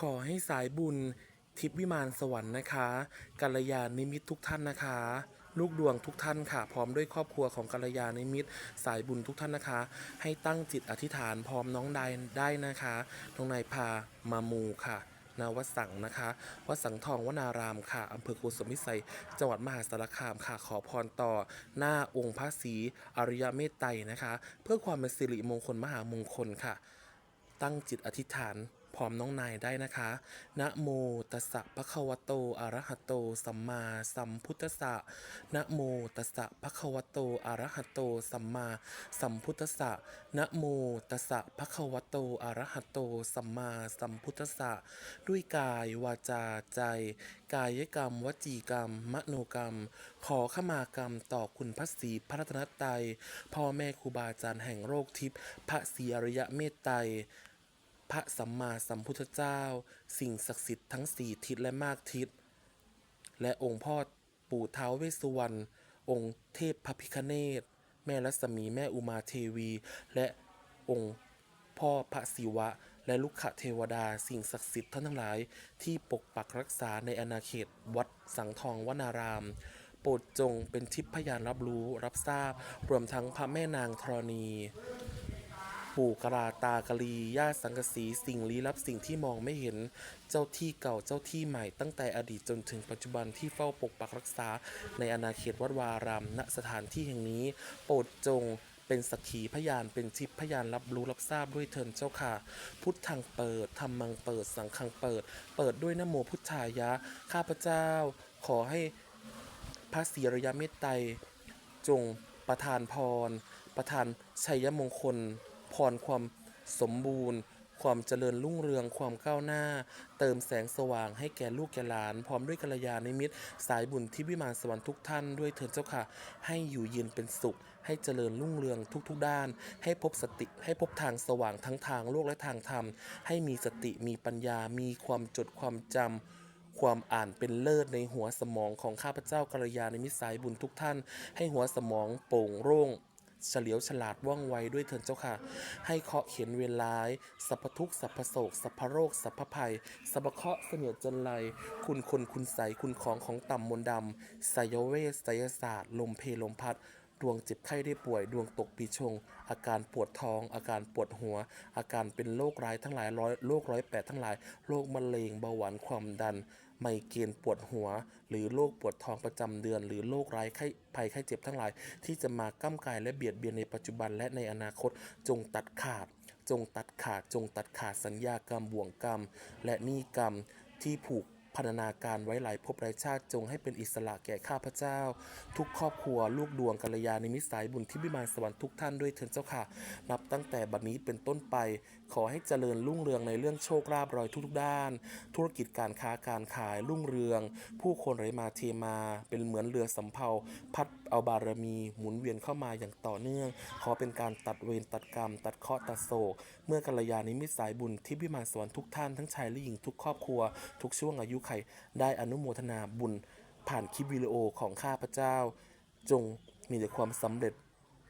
ขอให้สายบุญทิพย์วิมานสวรรค์นะคะกัลยาณมิตรทุกท่านนะคะ ลูกดวงทุกท่านค่ะ พร้อมด้วยครอบครัวของกัลยาณมิตรสายบุญทุกท่านนะคะ ให้ตั้งจิตอธิษฐานพร้อมน้องใดได้นะคะน้องนายพามามูค่ะนาวัดสังนะคะวัดสังทองวนารามค่ะอำเภอโกสุมพิสัย จังหวัดมหาสารคามค่ะ ขอพรต่อ หน้าองค์พระศรีอริยเมตไตรนะคะ เพื่อความเป็นสิริมงคลมหามงคลค่ะ ตั้งจิตอธิษฐาน พร้อมน้องนายได้นะคะ นะโมตัสสะภะคะวะโตอะระหะโต สัมมาสัมพุทธัสสะ นะโมตัสสะภะคะวะโตอะระหะโต สัมมาสัมพุทธัสสะ นะโมตัสสะภะคะวะโตอะระหะโต สัมมาสัมพุทธัสสะ ด้วยกายวาจาใจ กายกรรม วจีกรรม มโนกรรม ขอขมากรรมต่อคุณพระศรีพระรัตนตรัยพ่อแม่ครูบาอาจารย์แห่งโลกทิพย์พระศรีอริยเมตไตร พระสัมมาสัมพุทธเจ้า สิ่งศักดิ์สิทธิ์ทั้งสี่ทิศและมากทิศ และองค์พ่อปู่เท้าวเวสุวรรณองค์เทพพระพิคเนตแม่รัศมีแม่อุมาเทวี และองค์พ่อพระศิวะ และลุกขเทวดา สิ่งศักดิ์สิทธิ์ท่านทั้งหลาย ที่ปกปักรักษาในอาณาเขตวัดสังทองวนาราม โปรดจงเป็นทิพย์พยานรับรู้รับทราบ รวมทั้งพระแม่นางธรณี ปู่กราตากะลีญาติสังกสีสิ่งลี้ลับสิ่งที่มองไม่เห็นเจ้าที่เก่าเจ้าที่ใหม่ตั้งแต่อดีตจนถึงปัจจุบันที่เฝ้าปกปักรักษา ในอาณาเขตวัดวารามณสถานที่แห่งนี้ โปรดจงเป็นสักขีพยานเป็นทิพย์พยานรับรู้รับทราบด้วยเถินเจ้าค่ะ พุทธังเปิดธรรมังเปิดสังฆังเปิด เปิดด้วยนโมพุทธายะ ข้าพเจ้า ขอให้พระศีริยเมตไตรจงประทานพร ประทานชัยมงคล พรความสมบูรณ์ ความเจริญรุ่งเรือง ความก้าวหน้า เติมแสงสว่างให้แก่ลูกแก่หลาน พร้อมด้วยกัลยาณมิตร สายบุญที่วิมานสวรรค์ทุกท่านด้วยเถิดเจ้าค่ะ ให้อยู่เย็นเป็นสุข ให้เจริญรุ่งเรืองทุกๆ ด้าน ให้พบสติให้พบทางสว่างทั้งทางโลกและทางธรรม ให้มีสติมีปัญญา มีความจดความจำความอ่านเป็นเลิศในหัวสมองของข้าพเจ้ากัลยาณมิตรสายบุญทุกท่าน ให้หัวสมองโปร่งโล่ง เฉลียวฉลาดว่องไวด้วยเถินเจ้าค่ะ ให้เคาะเขียนเวรร้ายสัพพทุกสัพพโศกสัพพโรคสัพพภัยสัพเคาะเสนียดจันไรคุณคนคุณใสคุณของของต่ำมนต์ดำไสยเวสไสยศาสตร์ ลมเพลมพัด ดวงเจ็บไข้ได้ป่วย ดวงตกปีชง อาการปวดท้อง อาการปวดหัว อาการเป็นโรคร้ายทั้งหลายร้อยโรคร้อยแปดทั้งหลายโรคมะเร็งเบาหวานความดัน ไมเกรนปวดหัว หรือโรคปวดท้องประจำเดือน หรือโรคร้ายไข้ภัยไข้เจ็บทั้งหลาย ที่จะมาก้ำกายและเบียดเบียนในปัจจุบันและในอนาคตจงตัดขาด จงตัดขาดจงตัดขาดสัญญากรรมบ่วงกรรม และหนี้กรรมที่ผูก พันนาการไว้หลายภพหลายชาติจงให้เป็นอิสระแก่ข้าพเจ้า ทุกครอบครัวลูกดวงกัลยาณมิตรสายบุญที่วิมานสวรรค์ทุกท่านด้วยเถิดเจ้าค่ะ นับตั้งแต่บัดนี้เป็นต้นไป ขอให้เจริญรุ่งเรืองในเรื่องโชคลาภรอยทุกๆด้าน ธุรกิจการค้าการขายรุ่งเรือง ผู้คนไหลมาเทมา เป็นเหมือนเรือสำเภาพัดเอาบารมีหมุนเวียนเข้ามาอย่างต่อเนื่อง ขอเป็นการตัดเวรตัดกรรม ตัดเคราะห์ตัดโศก เมื่อกัลยาณมิตรสายบุญที่วิมานสวรรค์ทุกท่านทั้งชายและหญิงทุกครอบครัว ทุกช่วงอายุไขได้อนุโมทนาบุญผ่านคลิปวิดีโอของข้าพเจ้า จงมีแต่ความสำเร็จ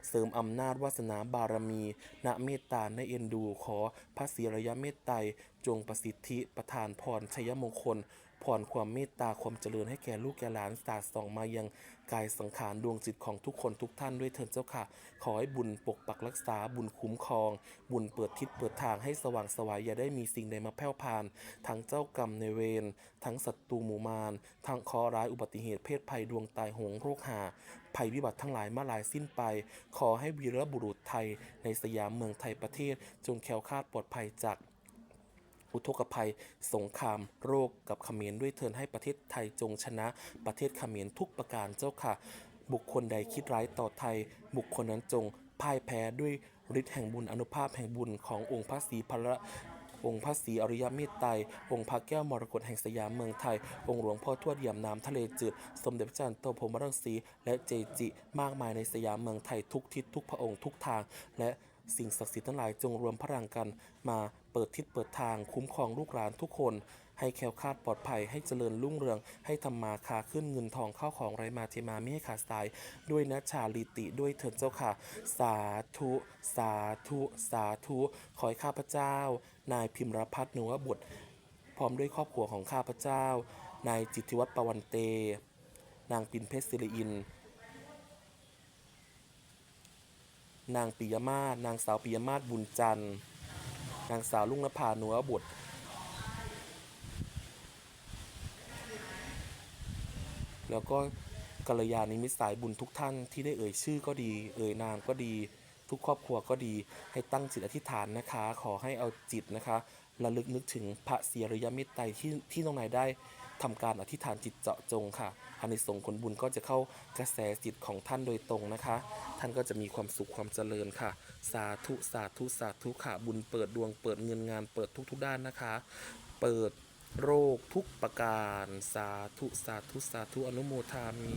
เสริมอำนาจวาสนาบารมีณเมตตาในเอ็นดูขอพระศรีริยะเมตไตรจงประสิทธิประทานพรชัยมงคล พรความเมตตาความเจริญให้แก่ลูกแก่หลานสาดส่องมายังกายสังขารดวงจิตของทุกคนทุกท่านด้วยเถิดเจ้าค่ะ ขอให้บุญปกปักรักษาบุญคุ้มครอง บุญเปิดทิศเปิดทางให้สว่างสวายอย่าได้มีสิ่งใดมาแผ่วพาน ทั้งเจ้ากรรมในเวรทั้งศัตรูหมู่มารทั้งคราะห์ร้ายอุบัติเหตุเพศภัยดวงตายหงโรคหา ภัยวิบัติทั้งหลายมาหลายสิ้นไป ขอให้วีรบุรุษไทยในสยามเมืองไทยประเทศ จงแคล้วคลาดปลอดภัยจาก อุทกภัย สงคราม โรคกับเขมรด้วยเทินให้ประเทศไทยจงชนะ ประเทศเขมรทุกประการเจ้าค่ะ บุคคลใดคิดร้ายต่อไทย บุคคลนั้นจงพ่ายแพ้ด้วยฤทธิ์แห่งบุญอนุภาพแห่งบุญขององค์พระศรีพระองค์พระศรีอริยเมตไตรองค์พระแก้วมรกตแห่งสยามเมืองไทย องค์หลวงพ่อทวดเหยี่ยมน้ำทะเลจืด สมเด็จพระจันทร์โตพรมรังสี และเจจิ มากมายในสยามเมืองไทยทุกทิศทุกพระองค์ทุกทาง และ สิ่งศักดิ์สิทธิ์ทั้งหลายจงรวมพลังกัน มาเปิดทิศเปิดทางคุ้มครองลูกหลานทุกคน ให้แคล้วคลาดปลอดภัยให้เจริญรุ่งเรือง ให้ทำมาค้าขึ้นเงินทองเข้าของไรมาเทมาไม่ให้ขาดสาย ด้วยนะชาลิติด้วยเถิดเจ้าค่ะ สาธุ สาธุ สาธุ ขอให้ข้าพเจ้า นายพิมรพัฒน์นุวบุตร พร้อมด้วยครอบครัวของข้าพเจ้า นายจิตวัฒน์ปวันเต นางปินเพชรศิริอิน นางปิยมาศนางสาวปิยมาศบุญจันทร์ นางสาวลุงนภาหนัวบุตร แล้วก็กัลยาณิมิตสายบุญทุกท่านที่ได้เอ่ยชื่อก็ดี เอ่ยนามก็ดี ทุกครอบครัวก็ดี ให้ตั้งจิตอธิษฐานนะคะ ขอให้เอาจิตนะคะระลึกนึกถึงพระเสียริยมิตรไตรที่ที่น้องนายได้ ทำการอธิษฐานจิตเจาะจงค่ะอานิสงส์ผลบุญก็จะเข้ากระแสจิตของท่านโดยตรงนะคะ ท่านก็จะมีความสุขความเจริญค่ะ สาธุสาธุสาธุค่ะ บุญเปิดดวงเปิดเงินงานเปิดทุกๆด้านนะคะ เปิดโรคทุกประการ สาธุสาธุสาธุอนุโมทามิ